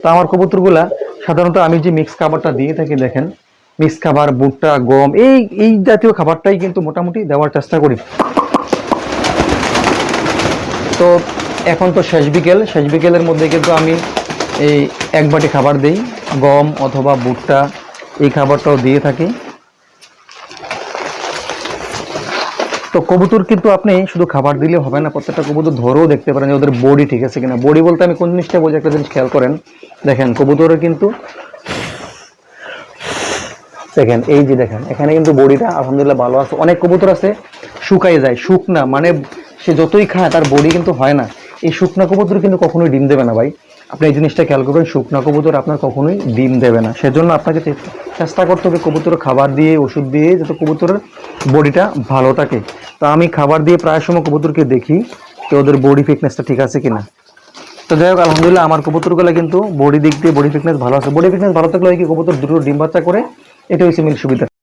তো আমার কবুতরগুলা সাধারণত আমি যে মিক্স খাবারটা দিয়ে থাকি, দেখেন মিক্স খাবার, ভুট্টা, গম, এই এই জাতীয় খাবারটাই কিন্তু মোটামুটি দেওয়ার চেষ্টা করি। তো এখন তো শেষ বিকেল, শেষ বিকেলের মধ্যে কিন্তু আমি এই এক বাটি খাবার দিই, গম অথবা ভুট্টা, এই খাবারটাও দিয়ে থাকি। তো কবুতর কিন্তু আপনি শুধু খাবার দিলে হবে না, প্রত্যেকটা কবুতর ধরেও দেখতে পারেন যে ওদের বডি ঠিক আছে কিনা। বডি বলতে আমি কোন জিনিসটা বলছি একটা জিনিস খেয়াল করেন। দেখেন, কবুতরের কিন্তু দেখেন, এই যে দেখেন, এখানে কিন্তু বডিটা আলহামদুলিল্লাহ ভালো আছে। অনেক কবুতর আছে শুকাই যায়। শুকনা মানে সে যতই খায়, তার বডি কিন্তু হয় না। এই শুকনা কবুতর কিন্তু কখনোই ডিম দেবে না ভাই। আপনি এই জিনিসটা খেয়াল করবেন, শুকনা কবুতর আপনার কখনোই ডিম দেবে না। সেজন্য আপনাকে চেষ্টা করতে হবে কবুতর খাবার দিয়ে, ওষুধ দিয়ে, যাতে কবুতরের বডিটা ভালো থাকে। তো আমি খাবার দিয়ে প্রায় সময় কবুতরকে দেখি যে ওদের বডি ফিটনেসটা ঠিক আছে কিনা। তো যাই হোক, আলহামদুলিল্লাহ আমার কবুতরগুলো কিন্তু বডি দিক দিয়ে বডি ফিটনেস ভালো আছে। বডি ফিটনেস ভালো থাকলে কি, কবুতর দুটো ডিম বাচ্চা করে এটা হচ্ছে মেন সুবিধা।